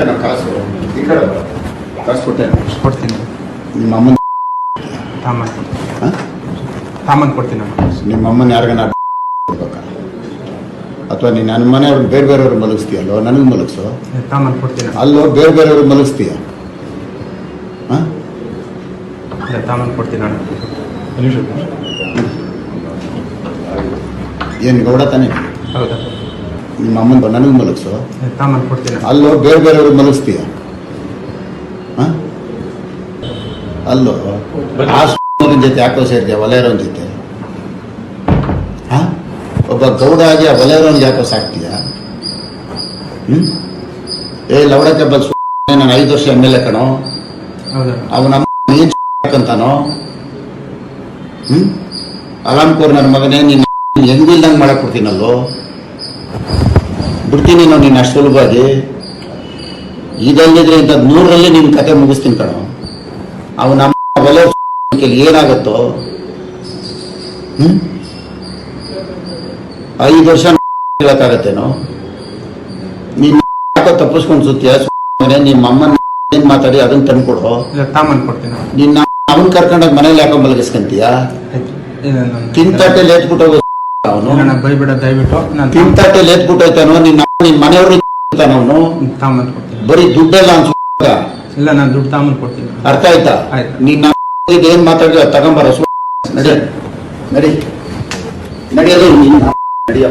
ಕೊಟ್ಟೆನ ಕಾಸು ಈ ಕಡೆ. ಕಾಸು ಕೊಡ್ತೇನೆ. ಕೊಡ್ತೀನಿ. ನಿಮ್ಮ ಅಮ್ಮನ ತಾಮನ್ ತಾಮನ್ ಕೊಡ್ತೀನಿ ನಿಮ್ಮ ಅಮ್ಮನ ಯಾರಿಗಾನ ಕೊಡ್ಬೇಕಾ? ಅಥವಾ ನೀನು ನನ್ನ ಮನೆಯವ್ರಿಗೆ ಬೇರೆ ಬೇರೆಯವ್ರು ಮಲಗಿಸ್ತೀಯಲ್ಲೋ? ನನಗೆ ಮಲಗಿಸೋ? ತಾಮನ್ ಕೊಡ್ತೀನಿ. ಅಲ್ಲೋ ಬೇರೆ ಬೇರೆಯವ್ರಿಗೆ ಮಲಗಿಸ್ತೀಯ? ಹಾಂ ತಾಮನ್ ಕೊಡ್ತೀನಿ ನಾನು ಏನು ಗೌಡ ತಾನೇ? ಹೌದಾ? ನಿಮ್ಮ ಅಮ್ಮನ ನನಗೆ ಮಲಗಿಸು? ಅಲ್ಲೋ ಬೇರೆ ಬೇರೆಯವ್ರಿಗೆ ಮಲಗಿಸ್ತೀಯ? ಅಲ್ಲೋ ಆ ಜೊತೆ ಯಾಕೋ ಸೇರಿದೆ ವಲಯರೋನ್ ಜೊತೆ. ಹಾಂ? ಒಬ್ಬ ಗೌಡ ಆಗಿ ಆ ವಲಯರವನಿಗೆ ಯಾಕೋ ಸಾಕ್ತೀಯ? ಹ್ಞೂ ಏ ಲವಡಕ್ಕೆ ಬಲ್ ನಾನು ಐದು ವರ್ಷ ಎಂ ಎಲ್ ಎ ಕಣೋ. ಅವನ ನೀನ್ ಹಾಕಂತಾನೋ ಹ್ಞೂ ಅಲಾಮ್ಕೋರ್ ನನ್ನ ಮಗನೇ ನೀನು ಹೆಂಗಿಲ್ದಂಗೆ ಮಾಡಕ್ ಕೊಡ್ತೀನಲ್ಲೋ? ಬಿಡ್ತೀನಿ ನಾವು ನೀನು ಅಷ್ಟು ಸುಲಭವಾಗಿ. ಇದಲ್ಲಿದ್ರೆ ಇಂಥದ್ದು ನೂರರಲ್ಲಿ ನಿನ್ನ ಕತೆ ಮುಗಿಸ್ತೀನಿ ಕಣ. ಅವು ನಮ್ಮ ಒಲೆ ಏನಾಗುತ್ತೋ. ಐದು ವರ್ಷ ಹೇಳಕ್ಕಾಗತ್ತೇನೋ? ನೀನ್ ಯಾಕೋ ತಪ್ಪಿಸ್ಕೊಂಡು ಸುತ್ತೀಯ ನಿಮ್ಮ ಅಮ್ಮನ ಏನ್ ಮಾತಾಡಿ ಅದನ್ನ ತಂದ್ಕೊಡು ಕೊಡು? ನಿನ್ನ ಅವನ್ ಕರ್ಕೊಂಡಾಗ ಮನೇಲಿ ಯಾಕೋ ಮಲಗಿಸ್ಕಂತೀಯ? ತಿಂತಾಟೆ ತಿಂತಾಟೆ ಲೇತ್ಬಿಟ್ಟು ಅವನು ಬೈಬಿಡ ದಯವಿಟ್ಟು. ನಾನು ತಿಂತಾಟೆ ಲೇತ್ಬಿಟ್ಟು ಹೋಯ್ತಾನೋ ನಿನ್ನ ನಿನ್ನ ಮನೆಯವರು ಅವನು? ಕೊಡ್ತೀನಿ. ಬರೀ ದುಡ್ಡೆಲ್ಲ ಅನ್ಸುತ್ತ ಇಲ್ಲ ನಾನು ದುಡ್ಡು ತಾಮನ್ ಕೊಡ್ತೀನಿ. ಅರ್ಥ ಆಯ್ತಾ? ಆಯ್ತು. ನಿನ್ನ ಏನ್ ಮಾತಾಡಿದ್ರೆ ತಗೊಂಬರ ನಡಿ. ನಡಿ. ನಡಿಯೋದು ನಿನ್ನ ನಡಿಯೋ